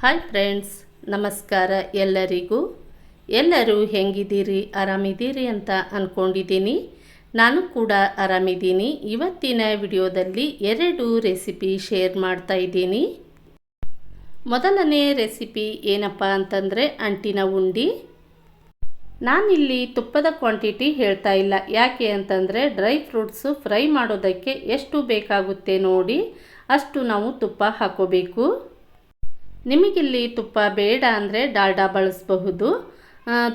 Hi friends, ನಮಸ್ಕಾರ ಎಲ್ಲರಿಗೂ. ಎಲ್ಲರೂ ಹೆಂಗಿದ್ದೀರಿ? ಆರಾಮಿದ್ದೀರಿ ಅಂತ ಅಂದ್ಕೊಂಡಿದ್ದೀನಿ ನಾನು ಕೂಡ ಆರಾಮಿದ್ದೀನಿ. ಇವತ್ತಿನ ವಿಡಿಯೋದಲ್ಲಿ ಎರಡು ರೆಸಿಪಿ ಶೇರ್ ಮಾಡ್ತಾ ಇದ್ದೀನಿ. ಮೊದಲನೇ ರೆಸಿಪಿ ಏನಪ್ಪ ಅಂತಂದರೆ ಅಂಟಿನ ಉಂಡಿ. ನಾನಿಲ್ಲಿ ತುಪ್ಪದ ಕ್ವಾಂಟಿಟಿ ಹೇಳ್ತಾ ಇಲ್ಲ. ಯಾಕೆ ಅಂತಂದರೆ ಡ್ರೈ ಫ್ರೂಟ್ಸು ಫ್ರೈ ಮಾಡೋದಕ್ಕೆ ಎಷ್ಟು ಬೇಕಾಗುತ್ತೆ ನೋಡಿ ಅಷ್ಟು ನಾವು ತುಪ್ಪ ಹಾಕೋಬೇಕು. ನಿಮಗಿಲ್ಲಿ ತುಪ್ಪ ಬೇಡ ಅಂದರೆ ಡಾಲ್ಡಾ ಬಳಸಬಹುದು.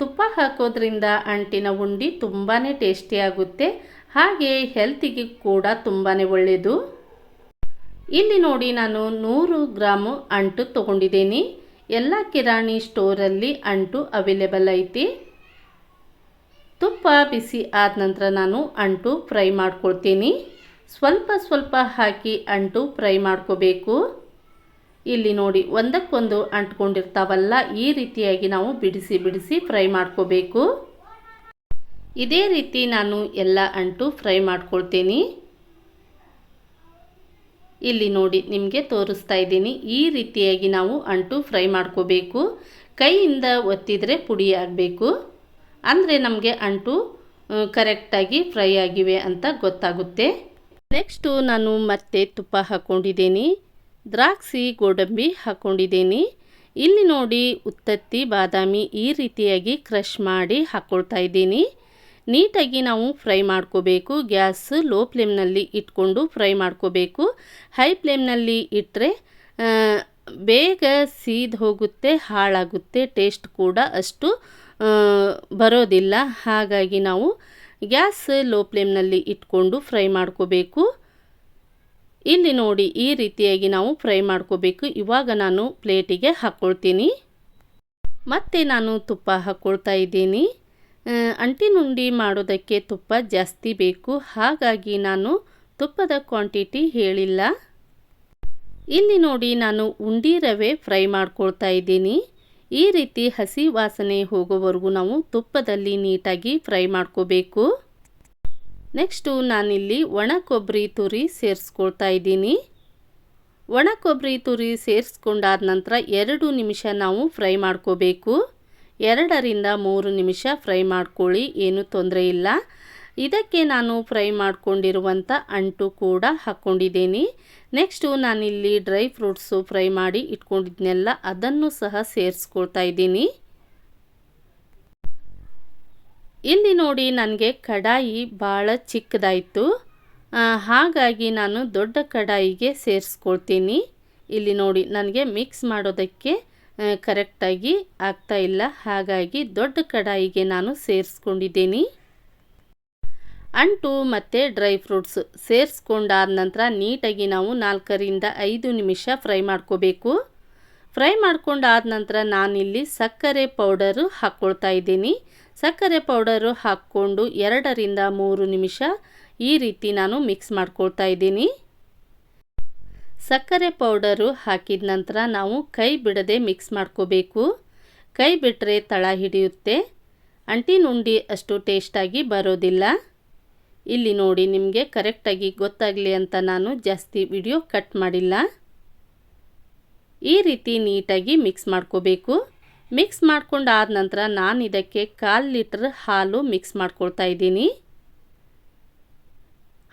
ತುಪ್ಪ ಹಾಕೋದ್ರಿಂದ ಅಂಟಿನ ಉಂಡಿ ತುಂಬಾ ಟೇಸ್ಟಿಯಾಗುತ್ತೆ ಹಾಗೆ ಹೆಲ್ತಿಗೆ ಕೂಡ ತುಂಬಾ ಒಳ್ಳೆಯದು ಇಲ್ಲಿ ನೋಡಿ ನಾನು ನೂರು ಗ್ರಾಮು ಅಂಟು ತೊಗೊಂಡಿದ್ದೀನಿ. ಎಲ್ಲ ಕಿರಾಣಿ ಸ್ಟೋರಲ್ಲಿ ಅಂಟು ಅವೈಲೇಬಲ್ ಐತಿ. ತುಪ್ಪ ಬಿಸಿ ಆದ ನಂತರ ನಾನು ಅಂಟು ಫ್ರೈ ಮಾಡ್ಕೊಳ್ತೀನಿ. ಸ್ವಲ್ಪ ಸ್ವಲ್ಪ ಹಾಕಿ ಅಂಟು ಫ್ರೈ ಮಾಡ್ಕೋಬೇಕು. ಇಲ್ಲಿ ನೋಡಿ, ಒಂದಕ್ಕೊಂದು ಅಂಟ್ಕೊಂಡಿರ್ತಾವಲ್ಲ, ಈ ರೀತಿಯಾಗಿ ನಾವು ಬಿಡಿಸಿ ಬಿಡಿಸಿ ಫ್ರೈ ಮಾಡ್ಕೋಬೇಕು. ಇದೇ ರೀತಿ ನಾನು ಎಲ್ಲ ಅಂಟು ಫ್ರೈ ಮಾಡ್ಕೊಳ್ತೀನಿ. ಇಲ್ಲಿ ನೋಡಿ, ನಿಮಗೆ ತೋರಿಸ್ತಾ ಇದ್ದೀನಿ, ಈ ರೀತಿಯಾಗಿ ನಾವು ಅಂಟು ಫ್ರೈ ಮಾಡ್ಕೋಬೇಕು. ಕೈಯಿಂದ ಒತ್ತಿದರೆ ಪುಡಿ ಆಗಬೇಕು. ಅಂದರೆ ನಮಗೆ ಅಂಟು ಕರೆಕ್ಟಾಗಿ ಫ್ರೈ ಆಗಿವೆ ಅಂತ ಗೊತ್ತಾಗುತ್ತೆ. ನೆಕ್ಸ್ಟು ನಾನು ಮತ್ತೆ ತುಪ್ಪ ಹಾಕ್ಕೊಂಡಿದ್ದೀನಿ. ದ್ರಾಕ್ಷಿ, ಗೋಡಂಬಿ ಹಾಕ್ಕೊಂಡಿದ್ದೀನಿ ಇಲ್ಲಿ ನೋಡಿ ಉತ್ತತ್ತಿ, ಬಾದಾಮಿ ಈ ರೀತಿಯಾಗಿ ಕ್ರಷ್ ಮಾಡಿ ಹಾಕ್ಕೊಳ್ತಾ ಇದ್ದೀನಿ. ನೀಟಾಗಿ ನಾವು ಫ್ರೈ ಮಾಡ್ಕೋಬೇಕು. ಗ್ಯಾಸ್ ಲೋ ಫ್ಲೇಮ್ನಲ್ಲಿ ಇಟ್ಕೊಂಡು ಫ್ರೈ ಮಾಡ್ಕೋಬೇಕು. ಹೈ ಫ್ಲೇಮ್ನಲ್ಲಿ ಇಟ್ಟರೆ ಬೇಗ ಸೀದ್ ಹೋಗುತ್ತೆ, ಹಾಳಾಗುತ್ತೆ, ಟೇಸ್ಟ್ ಕೂಡ ಅಷ್ಟು ಬರೋದಿಲ್ಲ. ಹಾಗಾಗಿ ನಾವು ಗ್ಯಾಸ್ ಲೋ ಫ್ಲೇಮ್ನಲ್ಲಿ ಇಟ್ಕೊಂಡು ಫ್ರೈ ಮಾಡ್ಕೋಬೇಕು. ಇಲ್ಲಿ ನೋಡಿ ಈ ರೀತಿಯಾಗಿ ನಾವು ಫ್ರೈ ಮಾಡ್ಕೋಬೇಕು. ಇವಾಗ ನಾನು ಪ್ಲೇಟಿಗೆ ಹಾಕ್ಕೊಳ್ತೀನಿ ಮತ್ತು ನಾನು ತುಪ್ಪ ಹಾಕ್ಕೊಳ್ತಾ ಇದ್ದೀನಿ. ಅಂಟಿನುಂಡಿ ಮಾಡೋದಕ್ಕೆ ತುಪ್ಪ ಜಾಸ್ತಿ ಬೇಕು. ಹಾಗಾಗಿ ನಾನು ತುಪ್ಪದ ಕ್ವಾಂಟಿಟಿ ಹೇಳಿಲ್ಲ. ಇಲ್ಲಿ ನೋಡಿ ನಾನು ಉಂಡಿ ರವೆ ಫ್ರೈ ಮಾಡ್ಕೊಳ್ತಾ ಇದ್ದೀನಿ. ಈ ರೀತಿ ಹಸಿ ವಾಸನೆ ಹೋಗೋವರೆಗೂ ನಾವು ತುಪ್ಪದಲ್ಲಿ ನೀಟಾಗಿ ಫ್ರೈ ಮಾಡ್ಕೋಬೇಕು. ನೆಕ್ಸ್ಟು ನಾನಿಲ್ಲಿ ಒಣ ಕೊಬ್ಬರಿ ತುರಿ ಸೇರಿಸ್ಕೊಳ್ತಾ ಇದ್ದೀನಿ. ಒಣ ಕೊಬ್ಬರಿ ತುರಿ ಸೇರಿಸ್ಕೊಂಡಾದ ನಂತರ ಎರಡು ನಿಮಿಷ ನಾವು ಫ್ರೈ ಮಾಡ್ಕೋಬೇಕು. ಎರಡರಿಂದ ಮೂರು ನಿಮಿಷ ಫ್ರೈ ಮಾಡ್ಕೊಳ್ಳಿ, ಏನೂ ತೊಂದರೆ ಇಲ್ಲ. ಇದಕ್ಕೆ ನಾನು ಫ್ರೈ ಮಾಡಿಕೊಂಡಿರುವಂಥ ಅಂಟು ಕೂಡ ಹಾಕ್ಕೊಂಡಿದ್ದೀನಿ. ನೆಕ್ಸ್ಟು ನಾನಿಲ್ಲಿ ಡ್ರೈ ಫ್ರೂಟ್ಸು ಫ್ರೈ ಮಾಡಿ ಇಟ್ಕೊಂಡಿದ್ನೆಲ್ಲ ಅದನ್ನು ಸಹ ಸೇರಿಸ್ಕೊಳ್ತಾ ಇದ್ದೀನಿ. ಇಲ್ಲಿ ನೋಡಿ ನನಗೆ ಕಡಾಯಿ ಭಾಳ ಚಿಕ್ಕದಾಯಿತು. ಹಾಗಾಗಿ ನಾನು ದೊಡ್ಡ ಕಡಾಯಿಗೆ ಸೇರಿಸ್ಕೊಳ್ತೀನಿ. ಇಲ್ಲಿ ನೋಡಿ ನನಗೆ ಮಿಕ್ಸ್ ಮಾಡೋದಕ್ಕೆ ಕರೆಕ್ಟಾಗಿ ಆಗ್ತಾ ಇಲ್ಲ. ಹಾಗಾಗಿ ದೊಡ್ಡ ಕಡಾಯಿಗೆ ನಾನು ಸೇರಿಸ್ಕೊಂಡಿದ್ದೀನಿ. ಅಂಟು ಮತ್ತು ಡ್ರೈ ಫ್ರೂಟ್ಸ್ ಸೇರಿಸ್ಕೊಂಡಾದ ನಂತರ ನೀಟಾಗಿ ನಾವು ನಾಲ್ಕರಿಂದ ಐದು ನಿಮಿಷ ಫ್ರೈ ಮಾಡ್ಕೋಬೇಕು. ಫ್ರೈ ಮಾಡ್ಕೊಂಡಾದ ನಂತರ ನಾನಿಲ್ಲಿ ಸಕ್ಕರೆ ಪೌಡರು ಹಾಕ್ಕೊಳ್ತಾ ಇದ್ದೀನಿ. ಸಕ್ಕರೆ ಪೌಡರು ಹಾಕ್ಕೊಂಡು ಎರಡರಿಂದ ಮೂರು ನಿಮಿಷ ಈ ರೀತಿ ನಾನು ಮಿಕ್ಸ್ ಮಾಡ್ಕೊಳ್ತಾ ಇದ್ದೀನಿ. ಸಕ್ಕರೆ ಪೌಡರು ಹಾಕಿದ ನಂತರ ನಾವು ಕೈ ಬಿಡದೆ ಮಿಕ್ಸ್ ಮಾಡ್ಕೋಬೇಕು. ಕೈ ಬಿಟ್ಟರೆ ತಳ ಹಿಡಿಯುತ್ತೆ. ಅಂಟಿನುಂಡಿ ಅಷ್ಟು ಟೇಸ್ಟಾಗಿ ಬರೋದಿಲ್ಲ. ಇಲ್ಲಿ ನೋಡಿ ನಿಮಗೆ ಕರೆಕ್ಟಾಗಿ ಗೊತ್ತಾಗಲಿ ಅಂತ ನಾನು ಜಾಸ್ತಿ ವಿಡಿಯೋ ಕಟ್ ಮಾಡಿಲ್ಲ. ಈ ರೀತಿ ನೀಟಾಗಿ ಮಿಕ್ಸ್ ಮಾಡ್ಕೋಬೇಕು. ಮಿಕ್ಸ್ ಮಾಡ್ಕೊಂಡು ಆದ ನಂತರ ನಾನು ಇದಕ್ಕೆ ಕಾಲು ಲೀಟ್ರ್ ಹಾಲು ಮಿಕ್ಸ್ ಮಾಡ್ಕೊಳ್ತಾ ಇದ್ದೀನಿ.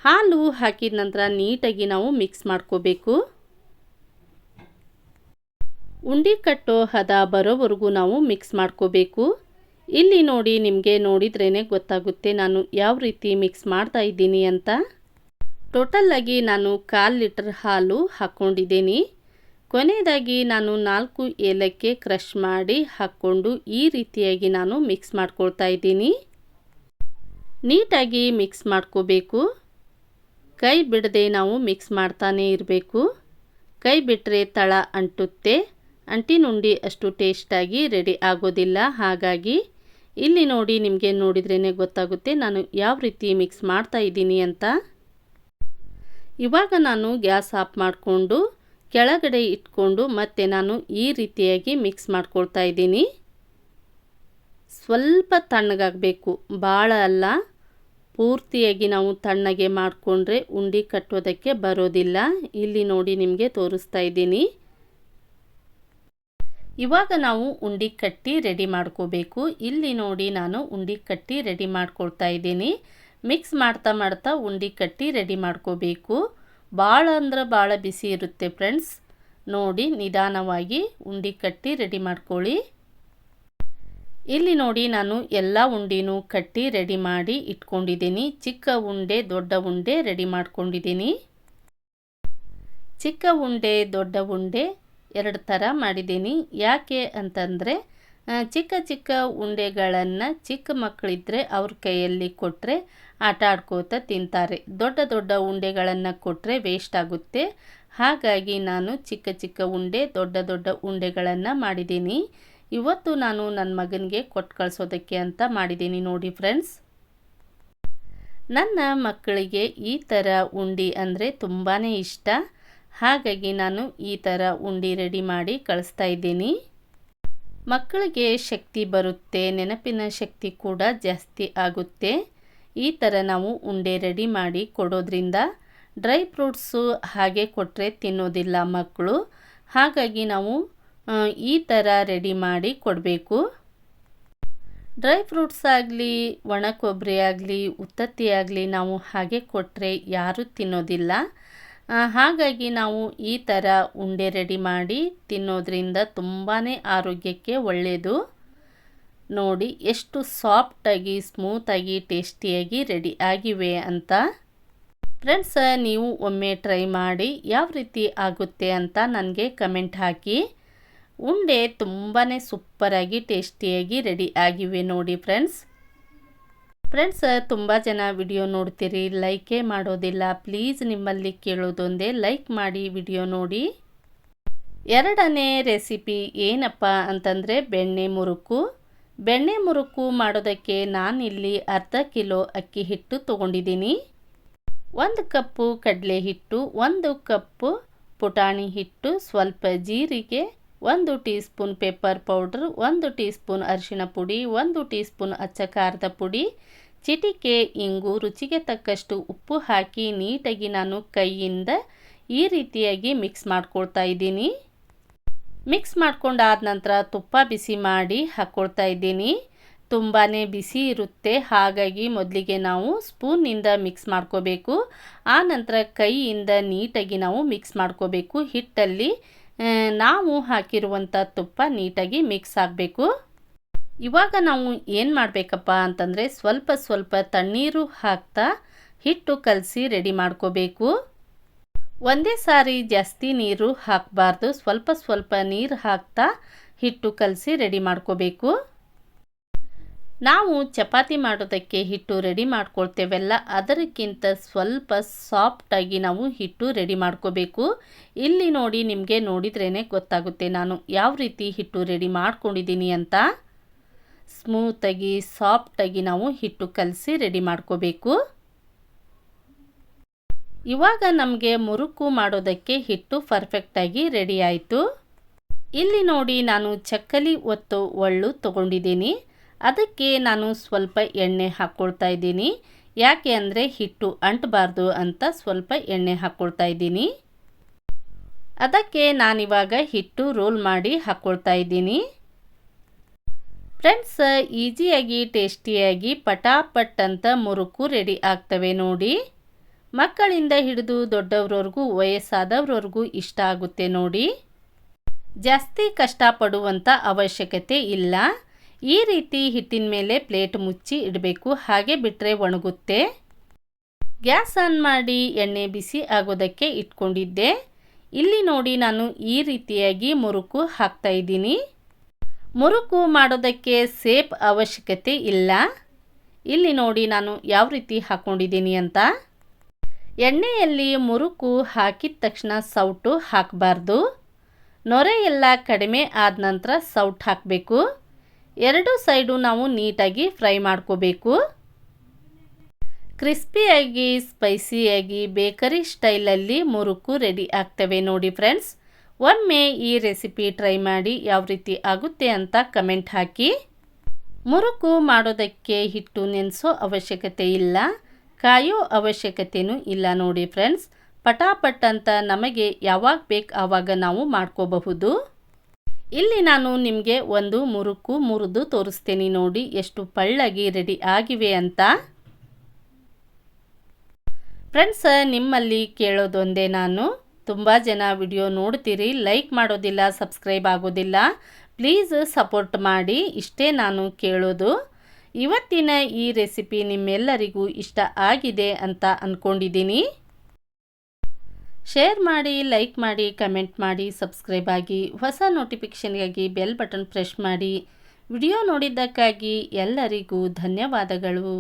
ಹಾಲು ಹಾಕಿದ ನಂತರ ನೀಟಾಗಿ ನಾವು ಮಿಕ್ಸ್ ಮಾಡ್ಕೋಬೇಕು. ಉಂಡಿ ಕಟ್ಟೋ ಹದ ಬರೋವರೆಗೂ ನಾವು ಮಿಕ್ಸ್ ಮಾಡ್ಕೋಬೇಕು. ಇಲ್ಲಿ ನೋಡಿ ನಿಮಗೆ ನೋಡಿದ್ರೇ ಗೊತ್ತಾಗುತ್ತೆ ನಾನು ಯಾವ ರೀತಿ ಮಿಕ್ಸ್ ಮಾಡ್ತಾ ಇದ್ದೀನಿ ಅಂತ. ಟೋಟಲ್ಲಾಗಿ ನಾನು ಕಾಲು ಲೀಟ್ರ್ ಹಾಲು ಹಾಕ್ಕೊಂಡಿದ್ದೀನಿ ಕೊನೆಯದಾಗಿ ನಾನು ನಾಲ್ಕು ಏಲಕ್ಕೆ ಕ್ರಷ್ ಮಾಡಿ ಹಾಕ್ಕೊಂಡು ಈ ರೀತಿಯಾಗಿ ನಾನು ಮಿಕ್ಸ್ ಮಾಡ್ಕೊಳ್ತಾ ಇದ್ದೀನಿ. ನೀಟಾಗಿ ಮಿಕ್ಸ್ ಮಾಡ್ಕೋಬೇಕು. ಕೈ ಬಿಡದೆ ನಾವು ಮಿಕ್ಸ್ ಮಾಡ್ತಾನೇ ಇರಬೇಕು. ಕೈ ಬಿಟ್ಟರೆ ತಳ ಅಂಟುತ್ತೆ. ಅಂಟಿನುಂಡಿ ಅಷ್ಟು ಟೇಸ್ಟಾಗಿ ರೆಡಿ ಆಗೋದಿಲ್ಲ. ಹಾಗಾಗಿ ಇಲ್ಲಿ ನೋಡಿ ನಿಮಗೆ ನೋಡಿದ್ರೇ ಗೊತ್ತಾಗುತ್ತೆ ನಾನು ಯಾವ ರೀತಿ ಮಿಕ್ಸ್ ಮಾಡ್ತಾ ಇದ್ದೀನಿ ಅಂತ. ಇವಾಗ ನಾನು ಗ್ಯಾಸ್ ಆಫ್ ಮಾಡಿಕೊಂಡು ಕೆಳಗಡೆ ಇಟ್ಕೊಂಡು ಮತ್ತೆ ನಾನು ಈ ರೀತಿಯಾಗಿ ಮಿಕ್ಸ್ ಮಾಡ್ಕೊಳ್ತಾ ಇದ್ದೀನಿ. ಸ್ವಲ್ಪ ತಣ್ಣಗಾಗಬೇಕು. ಭಾಳ ಅಲ್ಲ. ಪೂರ್ತಿಯಾಗಿ ನಾವು ತಣ್ಣಗೆ ಮಾಡಿಕೊಂಡ್ರೆ ಉಂಡೆ ಕಟ್ಟೋದಕ್ಕೆ ಬರೋದಿಲ್ಲ. ಇಲ್ಲಿ ನೋಡಿ ನಿಮಗೆ ತೋರಿಸ್ತಾ ಇದ್ದೀನಿ. ಇವಾಗ ನಾವು ಉಂಡಿ ಕಟ್ಟಿ ರೆಡಿ ಮಾಡ್ಕೋಬೇಕು. ಇಲ್ಲಿ ನೋಡಿ ನಾನು ಉಂಡಿ ಕಟ್ಟಿ ರೆಡಿ ಮಾಡ್ಕೊಳ್ತಾ ಇದ್ದೀನಿ. ಮಿಕ್ಸ್ ಮಾಡ್ತಾ ಮಾಡ್ತಾ ಉಂಡಿ ಕಟ್ಟಿ ರೆಡಿ ಮಾಡ್ಕೋಬೇಕು. ಭಾಳ ಅಂದ್ರೆ ಭಾಳ ಬಿಸಿ ಇರುತ್ತೆ ಫ್ರೆಂಡ್ಸ್ ನೋಡಿ, ನಿಧಾನವಾಗಿ ಉಂಡಿ ಕಟ್ಟಿ ರೆಡಿ ಮಾಡ್ಕೊಳ್ಳಿ. ಇಲ್ಲಿ ನೋಡಿ, ನಾನು ಎಲ್ಲ ಉಂಡಿನೂ ಕಟ್ಟಿ ರೆಡಿ ಮಾಡಿ ಇಟ್ಕೊಂಡಿದ್ದೀನಿ. ಚಿಕ್ಕ ಉಂಡೆ, ದೊಡ್ಡ ಉಂಡೆ ರೆಡಿ ಮಾಡ್ಕೊಂಡಿದ್ದೀನಿ. ಚಿಕ್ಕ ಉಂಡೆ, ದೊಡ್ಡ ಉಂಡೆ ಎರಡು ಥರ ಮಾಡಿದ್ದೀನಿ. ಯಾಕೆ ಅಂತಂದರೆ ಚಿಕ್ಕ ಚಿಕ್ಕ ಉಂಡೆಗಳನ್ನು ಚಿಕ್ಕ ಮಕ್ಕಳಿದ್ದರೆ ಅವ್ರ ಕೈಯಲ್ಲಿ ಕೊಟ್ಟರೆ ಆಟ ಆಡ್ಕೋತ ತಿಂತಾರೆ. ದೊಡ್ಡ ದೊಡ್ಡ ಉಂಡೆಗಳನ್ನು ಕೊಟ್ಟರೆ ವೇಸ್ಟ್ ಆಗುತ್ತೆ. ಹಾಗಾಗಿ ನಾನು ಚಿಕ್ಕ ಚಿಕ್ಕ ಉಂಡೆ, ದೊಡ್ಡ ದೊಡ್ಡ ಉಂಡೆಗಳನ್ನು ಮಾಡಿದ್ದೀನಿ. ಇವತ್ತು ನಾನು ನನ್ನ ಮಗನಿಗೆ ಕೊಟ್ಟು ಕಳಿಸೋದಕ್ಕೆ ಅಂತ ಮಾಡಿದ್ದೀನಿ ನೋಡಿ ಫ್ರೆಂಡ್ಸ್ ನನ್ನ ಮಕ್ಕಳಿಗೆ ಈ ಥರ ಉಂಡಿ ಅಂದರೆ ತುಂಬಾ ಇಷ್ಟ. ಹಾಗಾಗಿ ನಾನು ಈ ಥರ ಉಂಡಿ ರೆಡಿ ಮಾಡಿ ಕಳಿಸ್ತಾ ಇದ್ದೀನಿ. ಮಕ್ಕಳಿಗೆ ಶಕ್ತಿ ಬರುತ್ತೆ, ನೆನಪಿನ ಶಕ್ತಿ ಕೂಡ ಜಾಸ್ತಿ ಆಗುತ್ತೆ. ಈ ಥರ ನಾವು ಉಂಡೆ ರೆಡಿ ಮಾಡಿ ಕೊಡೋದ್ರಿಂದ ಡ್ರೈ ಫ್ರೂಟ್ಸು ಹಾಗೆ ಕೊಟ್ಟರೆ ತಿನ್ನೋದಿಲ್ಲ ಮಕ್ಕಳು. ಹಾಗಾಗಿ ನಾವು ಈ ಥರ ರೆಡಿ ಮಾಡಿ ಕೊಡಬೇಕು. ಡ್ರೈ ಫ್ರೂಟ್ಸ್ ಆಗಲಿ, ಒಣ ಕೊಬ್ಬರಿ ಆಗಲಿ ಉತ್ತತ್ತಿ ಆಗಲಿ ನಾವು ಹಾಗೆ ಕೊಟ್ಟರೆ ಯಾರೂ ತಿನ್ನೋದಿಲ್ಲ. ಹಾಗಾಗಿ ನಾವು ಈ ಥರ ಉಂಡೆ ರೆಡಿ ಮಾಡಿ ತಿನ್ನೋದ್ರಿಂದ ತುಂಬಾ ಆರೋಗ್ಯಕ್ಕೆ ಒಳ್ಳೆಯದು ನೋಡಿ, ಎಷ್ಟು ಸಾಫ್ಟಾಗಿ, ಸ್ಮೂತಾಗಿ, ಟೇಸ್ಟಿಯಾಗಿ ರೆಡಿ ಆಗಿವೆ ಅಂತ. ಫ್ರೆಂಡ್ಸ್, ನೀವು ಒಮ್ಮೆ ಟ್ರೈ ಮಾಡಿ ಯಾವ ರೀತಿ ಆಗುತ್ತೆ ಅಂತ ನನಗೆ ಕಮೆಂಟ್ ಹಾಕಿ. ಉಂಡೆ ತುಂಬಾ ಸೂಪರಾಗಿ, ಟೇಸ್ಟಿಯಾಗಿ ರೆಡಿ ಆಗಿವೆ ನೋಡಿ ಫ್ರೆಂಡ್ಸ್. ಫ್ರೆಂಡ್ಸ್ ತುಂಬ ಜನ ವಿಡಿಯೋ ನೋಡ್ತೀರಿ. ಲೈಕೇ ಮಾಡೋದಿಲ್ಲ. ಪ್ಲೀಸ್ ನಿಮ್ಮಲ್ಲಿ ಕೇಳೋದೊಂದೇ ಲೈಕ್ ಮಾಡಿ ವಿಡಿಯೋ ನೋಡಿ. ಎರಡನೇ ರೆಸಿಪಿ ಏನಪ್ಪ ಅಂತಂದರೆ ಬೆಣ್ಣೆ ಮುರುಕು. ಬೆಣ್ಣೆ ಮುರುಕು ಮಾಡೋದಕ್ಕೆ ನಾನಿಲ್ಲಿ ಅರ್ಧ ಕಿಲೋ ಅಕ್ಕಿ ಹಿಟ್ಟು ತೊಗೊಂಡಿದ್ದೀನಿ. ಒಂದು ಕಪ್ಪು ಕಡಲೆ ಹಿಟ್ಟು, ಒಂದು ಕಪ್ಪು ಪುಟಾಣಿ ಹಿಟ್ಟು, ಸ್ವಲ್ಪ ಜೀರಿಗೆ ಒಂದು ಟೀ ಸ್ಪೂನ್ ಪೆಪ್ಪರ್ ಪೌಡ್ರ್, ಒಂದು ಟೀ ಸ್ಪೂನ್ ಅರಿಶಿಣ ಪುಡಿ, ಒಂದು ಟೀ ಸ್ಪೂನ್ ಅಚ್ಚ ಖಾರದ ಪುಡಿ, ಚಿಟಿಕೆ, ಇಂಗು, ರುಚಿಗೆ ತಕ್ಕಷ್ಟು ಉಪ್ಪು ಹಾಕಿ ನೀಟಾಗಿ ನಾನು ಕೈಯಿಂದ ಈ ರೀತಿಯಾಗಿ ಮಿಕ್ಸ್ ಮಾಡ್ಕೊಳ್ತಾ ಇದ್ದೀನಿ. ಮಿಕ್ಸ್ ಮಾಡ್ಕೊಂಡಾದ ನಂತರ ತುಪ್ಪ ಬಿಸಿ ಮಾಡಿ ಹಾಕ್ಕೊಳ್ತಾ ಇದ್ದೀನಿ. ತುಂಬಾ ಬಿಸಿ ಇರುತ್ತೆ, ಹಾಗಾಗಿ ಮೊದಲಿಗೆ ನಾವು ಸ್ಪೂನಿಂದ ಮಿಕ್ಸ್ ಮಾಡ್ಕೋಬೇಕು. ಆ ನಂತರ ಕೈಯಿಂದ ನೀಟಾಗಿ ನಾವು ಮಿಕ್ಸ್ ಮಾಡ್ಕೋಬೇಕು ಹಿಟ್ಟಲ್ಲಿ. ನಾವು ಹಾಕಿರುವಂಥ ತುಪ್ಪ ನೀಟಾಗಿ ಮಿಕ್ಸ್ ಆಗಬೇಕು. ಇವಾಗ ನಾವು ಏನು ಮಾಡಬೇಕಪ್ಪ ಅಂತಂದರೆ ಸ್ವಲ್ಪ ಸ್ವಲ್ಪ ತಣ್ಣೀರು ಹಾಕ್ತಾ ಹಿಟ್ಟು ಕಲಸಿ ರೆಡಿ ಮಾಡ್ಕೋಬೇಕು. ಒಂದೇ ಸಾರಿ ಜಾಸ್ತಿ ನೀರು ಹಾಕಬಾರ್ದು. ಸ್ವಲ್ಪ ಸ್ವಲ್ಪ ನೀರು ಹಾಕ್ತಾ ಹಿಟ್ಟು ಕಲಸಿ ರೆಡಿ ಮಾಡ್ಕೋಬೇಕು. ನಾವು ಚಪಾತಿ ಮಾಡೋದಕ್ಕೆ ಹಿಟ್ಟು ರೆಡಿ ಮಾಡ್ಕೊಳ್ತೇವಲ್ಲ, ಅದಕ್ಕಿಂತ ಸ್ವಲ್ಪ ಸಾಫ್ಟಾಗಿ ನಾವು ಹಿಟ್ಟು ರೆಡಿ ಮಾಡ್ಕೋಬೇಕು. ಇಲ್ಲಿ ನೋಡಿ ನಿಮಗೆ ನೋಡಿದ್ರೇ ಗೊತ್ತಾಗುತ್ತೆ ನಾನು ಯಾವ ರೀತಿ ಹಿಟ್ಟು ರೆಡಿ ಮಾಡ್ಕೊಂಡಿದ್ದೀನಿ ಅಂತ. ಸ್ಮೂತಾಗಿ ಸಾಫ್ಟಾಗಿ ನಾವು ಹಿಟ್ಟು ಕಲಸಿ ರೆಡಿ ಮಾಡ್ಕೋಬೇಕು. ಇವಾಗ ನಮಗೆ ಮುರುಕು ಮಾಡೋದಕ್ಕೆ ಹಿಟ್ಟು ಪರ್ಫೆಕ್ಟಾಗಿ ರೆಡಿ ಆಯಿತು. ಇಲ್ಲಿ ನೋಡಿ ನಾನು ಚಕ್ಕಲಿ ಒತ್ತು ಒಳ್ಳು ತೊಗೊಂಡಿದ್ದೀನಿ. ಅದಕ್ಕೆ ನಾನು ಸ್ವಲ್ಪ ಎಣ್ಣೆ ಹಾಕ್ಕೊಳ್ತಾ ಇದ್ದೀನಿ. ಯಾಕೆ ಅಂದರೆ ಹಿಟ್ಟು ಅಂಟಬಾರ್ದು ಅಂತ ಸ್ವಲ್ಪ ಎಣ್ಣೆ ಹಾಕ್ಕೊಳ್ತಾ ಇದ್ದೀನಿ. ಅದಕ್ಕೆ ನಾನಿವಾಗ ಹಿಟ್ಟು ರೋಲ್ ಮಾಡಿ ಹಾಕ್ಕೊಳ್ತಾ ಇದ್ದೀನಿ. ಫ್ರೆಂಡ್ಸ್, ಈಸಿಯಾಗಿ, ಟೇಸ್ಟಿಯಾಗಿ, ಪಟಾಪಟ್ ಅಂತ ಮುರುಕು ರೆಡಿ ಆಗ್ತವೆ ನೋಡಿ. ಮಕ್ಕಳಿಂದ ಹಿಡಿದು ದೊಡ್ಡವ್ರವ್ರಿಗೂ, ವಯಸ್ಸಾದವ್ರವ್ರಿಗೂ ಇಷ್ಟ ಆಗುತ್ತೆ ನೋಡಿ. ಜಾಸ್ತಿ ಕಷ್ಟಪಡುವಂಥ ಅವಶ್ಯಕತೆ ಇಲ್ಲ. ಈ ರೀತಿ ಹಿಟ್ಟಿನ ಮೇಲೆ ಪ್ಲೇಟ್ ಮುಚ್ಚಿ ಇಡಬೇಕು. ಹಾಗೆ ಬಿಟ್ಟರೆ ಒಣಗುತ್ತೆ. ಗ್ಯಾಸ್ ಆನ್ ಮಾಡಿ ಎಣ್ಣೆ ಬಿಸಿ ಆಗೋದಕ್ಕೆ ಇಟ್ಕೊಂಡಿದ್ದೆ. ಇಲ್ಲಿ ನೋಡಿ ನಾನು ಈ ರೀತಿಯಾಗಿ ಮುರುಕು ಹಾಕ್ತಾ ಇದ್ದೀನಿ. ಮುರುಕು ಮಾಡೋದಕ್ಕೆ ಸೇಪ್ ಅವಶ್ಯಕತೆ ಇಲ್ಲ. ಇಲ್ಲಿ ನೋಡಿ ನಾನು ಯಾವ ರೀತಿ ಹಾಕ್ಕೊಂಡಿದ್ದೀನಿ ಅಂತ. ಎಣ್ಣೆಯಲ್ಲಿ ಮುರುಕು ಹಾಕಿದ ತಕ್ಷಣ ಸೌಟು ಹಾಕಬಾರ್ದು. ನೊರೆ ಎಲ್ಲ ಕಡಿಮೆ ಆದ ನಂತರ ಸೌಟ್ ಹಾಕಬೇಕು. ಎರಡು ಸೈಡು ನಾವು ನೀಟಾಗಿ ಫ್ರೈ ಮಾಡ್ಕೋಬೇಕು. ಕ್ರಿಸ್ಪಿಯಾಗಿ ಸ್ಪೈಸಿಯಾಗಿ ಬೇಕರಿ ಸ್ಟೈಲಲ್ಲಿ ಮುರುಕು ರೆಡಿ ಆಗ್ತವೆ ನೋಡಿ ಫ್ರೆಂಡ್ಸ್. ಒಮ್ಮೆ ಈ ರೆಸಿಪಿ ಟ್ರೈ ಮಾಡಿ ಯಾವ ರೀತಿ ಆಗುತ್ತೆ ಅಂತ ಕಮೆಂಟ್ ಹಾಕಿ. ಮುರುಕು ಮಾಡೋದಕ್ಕೆ ಹಿಟ್ಟು ನೆನೆಸೋ ಅವಶ್ಯಕತೆ ಇಲ್ಲ, ಕಾಯೋ ಅವಶ್ಯಕತೆಯೂ ಇಲ್ಲ ನೋಡಿ ಫ್ರೆಂಡ್ಸ್. ಪಟಾಪಟ್ ಅಂತ ನಮಗೆ ಯಾವಾಗ ಬೇಕು ಆವಾಗ ನಾವು ಮಾಡ್ಕೋಬಹುದು. ಇಲ್ಲಿ ನಾನು ನಿಮಗೆ ಒಂದು ಮುರುಕು ಮುರಿದು ತೋರಿಸ್ತೀನಿ ನೋಡಿ, ಎಷ್ಟು ಪಳ್ಳಗಿ ರೆಡಿ ಆಗಿವೆ ಅಂತ. ಫ್ರೆಂಡ್ಸ್ ನಿಮ್ಮಲ್ಲಿ ಕೇಳೋದೊಂದೇ ನಾನು. ತುಂಬ ಜನ ವಿಡಿಯೋ ನೋಡ್ತೀರಿ ಲೈಕ್ ಮಾಡೋದಿಲ್ಲ ಸಬ್ಸ್ಕ್ರೈಬ್ ಆಗೋದಿಲ್ಲ. ಪ್ಲೀಸ್ ಸಪೋರ್ಟ್ ಮಾಡಿ, ಇಷ್ಟೇ ನಾನು ಕೇಳೋದು. ಇವತ್ತಿನ ಈ ರೆಸಿಪಿ ನಿಮ್ಮೆಲ್ಲರಿಗೂ ಇಷ್ಟ ಆಗಿದೆ ಅಂತ ಅಂದ್ಕೊಂಡಿದ್ದೀನಿ ಶೇರ್ ಮಾಡಿ ಲೈಕ್ ಮಾಡಿ ಕಮೆಂಟ್ ಮಾಡಿ ಸಬ್ಸ್ಕ್ರೈಬ್ ಆಗಿ, ಹೊಸ ನೋಟಿಫಿಕೇಷನ್ಗಾಗಿ ಬೆಲ್ ಬಟನ್ ಪ್ರೆಸ್ ಮಾಡಿ. ವಿಡಿಯೋ ನೋಡಿದ್ದಕ್ಕಾಗಿ ಎಲ್ಲರಿಗೂ ಧನ್ಯವಾದಗಳು.